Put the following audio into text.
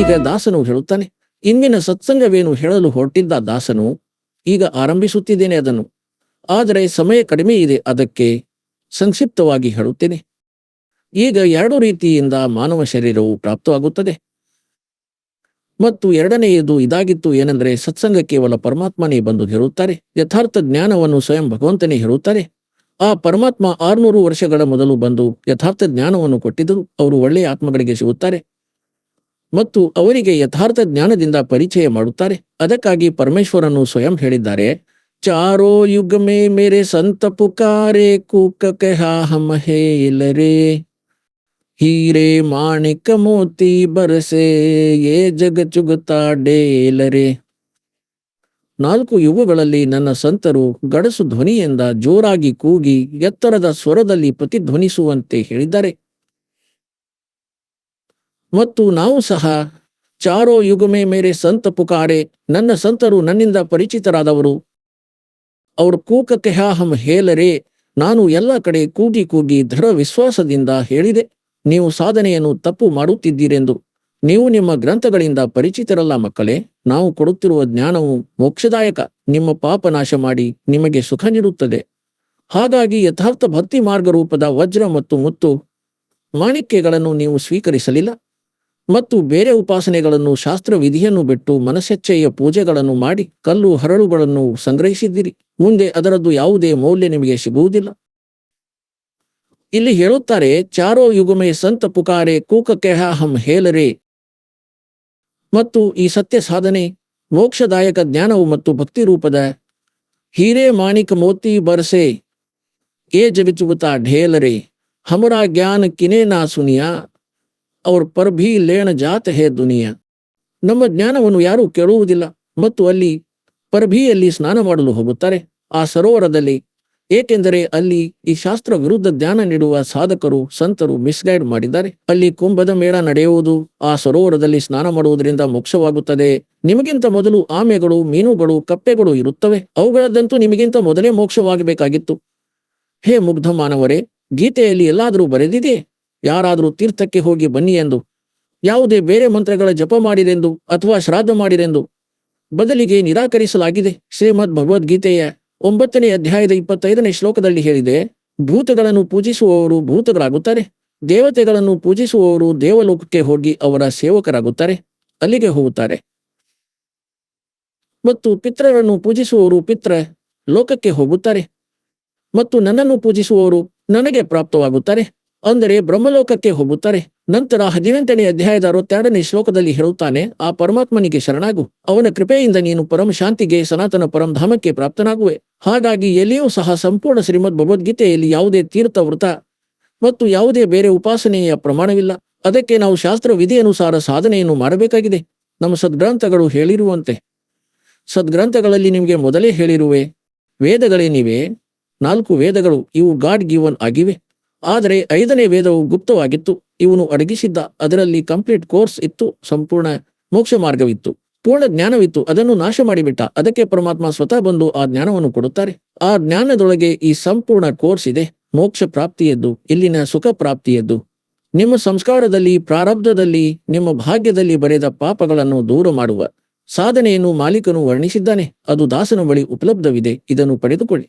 ಈಗ ದಾಸನು ಹೇಳುತ್ತಾನೆ, ಇಂದಿನ ಸತ್ಸಂಗವೇನು ಹೇಳಲು ಹೊರಟಿದ್ದ ದಾಸನು, ಈಗ ಆರಂಭಿಸುತ್ತಿದ್ದೇನೆ ಅದನ್ನು. ಆದರೆ ಸಮಯ ಕಡಿಮೆ ಇದೆ, ಅದಕ್ಕೆ ಸಂಕ್ಷಿಪ್ತವಾಗಿ ಹೇಳುತ್ತೇನೆ. ಈಗ ಎರಡು ರೀತಿಯಿಂದ ಮಾನವ ಶರೀರವು ಪ್ರಾಪ್ತವಾಗುತ್ತದೆ. ಮತ್ತು ಎರಡನೆಯದು ಇದಾಗಿತ್ತು ಏನೆಂದರೆ ಸತ್ಸಂಗ ಕೇವಲ ಪರಮಾತ್ಮನೇ ಬಂದು ಹೇಳುತ್ತಾರೆ, ಯಥಾರ್ಥ ಜ್ಞಾನವನ್ನು ಸ್ವಯಂ ಭಗವಂತನೇ ಹೇಳುತ್ತಾರೆ. ಆ ಪರಮಾತ್ಮ ಆರುನೂರು ವರ್ಷಗಳ ಮೊದಲು ಬಂದು ಯಥಾರ್ಥ ಜ್ಞಾನವನ್ನು ಕೊಟ್ಟಿದ್ದರು, ಅವರು ಒಳ್ಳೆಯ ಆತ್ಮಗಳಿಗೆ ಸಿಗುತ್ತಾರೆ. ಮತ್ತು ಅವರಿಗೆ ಯಥಾರ್ಥ ಜ್ಞಾನದಿಂದ ಪರಿಚಯ ಮಾಡುತ್ತಾರೆ. ಅದಕ್ಕಾಗಿ ಪರಮೇಶ್ವರನು ಸ್ವಯಂ ಹೇಳಿದ್ದಾರೆ, ಚಾರೋ ಯುಗಮೇ ಮೇರೆ ಸಂತ ಪುಕಾರೆ ಕೂಕ ಕಹಾ ಹಮ ಹೇಲರೆ ಹೀರೆ ಮಾಣಿಕ ಮೋತಿ ಬರಸೆ, ಏ ಜಗ ಚುಗುತ್ತಾ ಡೇಲರೆ. ನಾಲ್ಕು ಯುಗಗಳಲ್ಲಿ ನನ್ನ ಸಂತರು ಗಡಸು ಧ್ವನಿಯಿಂದ ಜೋರಾಗಿ ಕೂಗಿ ಎತ್ತರದ ಸ್ವರದಲ್ಲಿ ಪ್ರತಿಧ್ವನಿಸುವಂತೆ ಹೇಳಿದ್ದಾರೆ. ಮತ್ತು ನಾವು ಸಹ ಚಾರೋ ಯುಗಮೆ ಮೇರೆ ಸಂತ ಪುಕಾರೆ, ನನ್ನ ಸಂತರು ನನ್ನಿಂದ ಪರಿಚಿತರಾದವರು. ಅವ್ರ ಕೂಕಕ್ಕೆ ಕೆಹಾಹಂ ಹೇಲರೆ, ನಾನು ಎಲ್ಲ ಕಡೆ ಕೂಗಿ ಕೂಗಿ ದೃಢ ವಿಶ್ವಾಸದಿಂದ ಹೇಳಿದೆ, ನೀವು ಸಾಧನೆಯನ್ನು ತಪ್ಪು ಮಾಡುತ್ತಿದ್ದೀರೆಂದು. ನೀವು ನಿಮ್ಮ ಗ್ರಂಥಗಳಿಂದ ಪರಿಚಿತರಲ್ಲ ಮಕ್ಕಳೇ, ನಾವು ಕೊಡುತ್ತಿರುವ ಜ್ಞಾನವು ಮೋಕ್ಷದಾಯಕ, ನಿಮ್ಮ ಪಾಪ ನಾಶ ಮಾಡಿ ನಿಮಗೆ ಸುಖ ನೀಡುತ್ತದೆ. ಹಾಗಾಗಿ ಯಥಾರ್ಥ ಭಕ್ತಿ ಮಾರ್ಗ ರೂಪದ ವಜ್ರ ಮತ್ತು ಮುತ್ತು ಮಾಣಿಕ್ಯಗಳನ್ನು ನೀವು ಸ್ವೀಕರಿಸಲಿಲ್ಲ. ಮತ್ತು ಬೇರೆ ಉಪಾಸನೆಗಳನ್ನು ಶಾಸ್ತ್ರ ವಿಧಿಯನ್ನು ಬಿಟ್ಟು ಮನಸ್ಸೆಚ್ಚೆಯ ಪೂಜೆಗಳನ್ನು ಮಾಡಿ ಕಲ್ಲು ಹರಳುಗಳನ್ನು ಸಂಗ್ರಹಿಸಿದ್ದೀರಿ. ಮುಂದೆ ಅದರದ್ದು ಯಾವುದೇ ಮೌಲ್ಯ ನಿಮಗೆ ಸಿಗುವುದಿಲ್ಲ. ಇಲ್ಲಿ ಹೇಳುತ್ತಾರೆ, ಚಾರೋ ಯುಗಮೆ ಸಂತ ಪುಕಾರೆ ಕೂಕ ಕೆಹಾಹಂ ಹೇಲರೆ. ಮತ್ತು ಈ ಸತ್ಯ ಸಾಧನೆ ಮೋಕ್ಷದಾಯಕ ಜ್ಞಾನವು ಮತ್ತು ಭಕ್ತಿ ರೂಪದ ಹೀರೆ ಮಾಣಿಕ ಮೋತಿ ಬರಸೆ ಏ ಜಬಿಚುಬುತಾ ಢೇಲರೆ. ಹಮರಾ ಜ್ಞಾನ ಕಿನೇ ನಾ ಸುನಿಯಾ. ಅವ್ರ ಪರ್ ಲೇಣ ಜಾತ ಹೇ ದುನಿಯಾ. ನಮ್ಮ ಜ್ಞಾನವನ್ನು ಯಾರೂ ಕೇಳುವುದಿಲ್ಲ ಮತ್ತು ಅಲ್ಲಿ ಪರಭಿಯಲ್ಲಿ ಸ್ನಾನ ಮಾಡಲು ಹೋಗುತ್ತಾರೆ. ಆ ಸರೋವರದಲ್ಲಿ ಏಕೆಂದರೆ ಅಲ್ಲಿ ಈ ಶಾಸ್ತ್ರ ವಿರುದ್ಧ ಧ್ಯಾನ ನೀಡುವ ಸಾಧಕರು, ಸಂತರು ಮಿಸ್ಗೈಡ್ ಮಾಡಿದ್ದಾರೆ. ಅಲ್ಲಿ ಕುಂಭದ ಮೇಳ ನಡೆಯುವುದು, ಆ ಸರೋವರದಲ್ಲಿ ಸ್ನಾನ ಮಾಡುವುದರಿಂದ ಮೋಕ್ಷವಾಗುತ್ತದೆ. ನಿಮಗಿಂತ ಮೊದಲು ಆಮೆಗಳು, ಮೀನುಗಳು, ಕಪ್ಪೆಗಳು ಇರುತ್ತವೆ. ಅವುಗಳದ್ದಂತೂ ನಿಮಗಿಂತ ಮೊದಲೇ ಮೋಕ್ಷವಾಗಬೇಕಾಗಿತ್ತು. ಹೇ ಮುಗ್ಧ ಮಾನವರೇ ಗೀತೆಯಲ್ಲಿ ಎಲ್ಲಾದರೂ ಬರೆದಿದೆ ಯಾರಾದರೂ ತೀರ್ಥಕ್ಕೆ ಹೋಗಿ ಬನ್ನಿ ಎಂದು. ಯಾವುದೇ ಬೇರೆ ಮಂತ್ರಗಳ ಜಪ ಮಾಡಿರೆಂದು ಅಥವಾ ಶ್ರಾದ್ದ ಮಾಡಿರೆಂದು. ಬದಲಿಗೆ ನಿರಾಕರಿಸಲಾಗಿದೆ. ಶ್ರೀಮದ್ ಭಗವದ್ಗೀತೆಯ ಒಂಬತ್ತನೇ ಅಧ್ಯಾಯದ ಇಪ್ಪತ್ತೈದನೇ ಶ್ಲೋಕದಲ್ಲಿ ಹೇಳಿದೆ, ಭೂತಗಳನ್ನು ಪೂಜಿಸುವವರು ಭೂತಗಳಾಗುತ್ತಾರೆ. ದೇವತೆಗಳನ್ನು ಪೂಜಿಸುವವರು ದೇವಲೋಕಕ್ಕೆ ಹೋಗಿ ಅವರ ಸೇವಕರಾಗುತ್ತಾರೆ. ಅಲ್ಲಿಗೆ ಹೋಗುತ್ತಾರೆ. ಮತ್ತು ಪಿತ್ರರನ್ನು ಪೂಜಿಸುವವರು ಪಿತ್ರ ಲೋಕಕ್ಕೆ ಹೋಗುತ್ತಾರೆ. ಮತ್ತು ನನ್ನನ್ನು ಪೂಜಿಸುವವರು ನನಗೆ ಪ್ರಾಪ್ತವಾಗುತ್ತಾರೆ. ಅಂದರೆ ಬ್ರಹ್ಮಲೋಕಕ್ಕೆ ಹೋಗುತ್ತಾರೆ. ನಂತರ ಹದಿನೆಂಟನೇ ಅಧ್ಯಾಯದ ಅರವತ್ತೆರಡನೇ ಶ್ಲೋಕದಲ್ಲಿ ಹೇಳುತ್ತಾನೆ, ಆ ಪರಮಾತ್ಮನಿಗೆ ಶರಣಾಗು. ಅವನ ಕೃಪೆಯಿಂದ ನೀನು ಪರಮ ಶಾಂತಿಗೆ, ಸನಾತನ ಪರಂಧಾಮಕ್ಕೆ ಪ್ರಾಪ್ತನಾಗುವೆ. ಹಾಗಾಗಿ ಎಲ್ಲಿಯೂ ಸಹ ಸಂಪೂರ್ಣ ಶ್ರೀಮದ್ ಭಗವದ್ಗೀತೆಯಲ್ಲಿ ಯಾವುದೇ ತೀರ್ಥ ವೃತ ಮತ್ತು ಯಾವುದೇ ಬೇರೆ ಉಪಾಸನೆಯ ಪ್ರಮಾಣವಿಲ್ಲ. ಅದಕ್ಕೆ ನಾವು ಶಾಸ್ತ್ರ ವಿಧಿಯನುಸಾರ ಸಾಧನೆಯನ್ನು ಮಾಡಬೇಕಾಗಿದೆ. ನಮ್ಮ ಸದ್ಗ್ರಂಥಗಳು ಹೇಳಿರುವಂತೆ. ಸದ್ಗ್ರಂಥಗಳಲ್ಲಿ ನಿಮಗೆ ಮೊದಲೇ ಹೇಳಿರುವೆ, ವೇದಗಳೇನಿವೆ? ನಾಲ್ಕು ವೇದಗಳು, ಇವು ಗಾಡ್ ಗಿವನ್ ಆಗಿವೆ. ಆದರೆ ಐದನೇ ವೇದವು ಗುಪ್ತವಾಗಿತ್ತು. ಇವನು ಅಡಗಿಸಿದ್ದ ಅದರಲ್ಲಿ ಕಂಪ್ಲೀಟ್ ಕೋರ್ಸ್ ಇತ್ತು, ಸಂಪೂರ್ಣ ಮೋಕ್ಷ ಮಾರ್ಗವಿತ್ತು. ಪೂರ್ಣ ಜ್ಞಾನವಿತ್ತು, ಅದನ್ನು ನಾಶ ಮಾಡಿಬಿಟ್ಟ. ಅದಕ್ಕೆ ಪರಮಾತ್ಮ ಸ್ವತಃ ಬಂದು ಆ ಜ್ಞಾನವನ್ನು ಕೊಡುತ್ತಾರೆ. ಆ ಜ್ಞಾನದೊಳಗೆ ಈ ಸಂಪೂರ್ಣ ಕೋರ್ಸ್ ಇದೆ. ಮೋಕ್ಷ ಪ್ರಾಪ್ತಿಯದ್ದು, ಇಲ್ಲಿನ ಸುಖ ಪ್ರಾಪ್ತಿಯದ್ದು. ನಿಮ್ಮ ಸಂಸ್ಕಾರದಲ್ಲಿ, ಪ್ರಾರಬ್ಧದಲ್ಲಿ, ನಿಮ್ಮ ಭಾಗ್ಯದಲ್ಲಿ ಬರೆದ ಪಾಪಗಳನ್ನು ದೂರ ಮಾಡುವ ಸಾಧನೆಯನ್ನು ಮಾಲೀಕನು ವರ್ಣಿಸಿದ್ದಾನೆ. ಅದು ದಾಸನ ಬಳಿ ಉಪಲಬ್ಧವಿದೆ. ಇದನ್ನು ಪಡೆದುಕೊಳ್ಳಿ.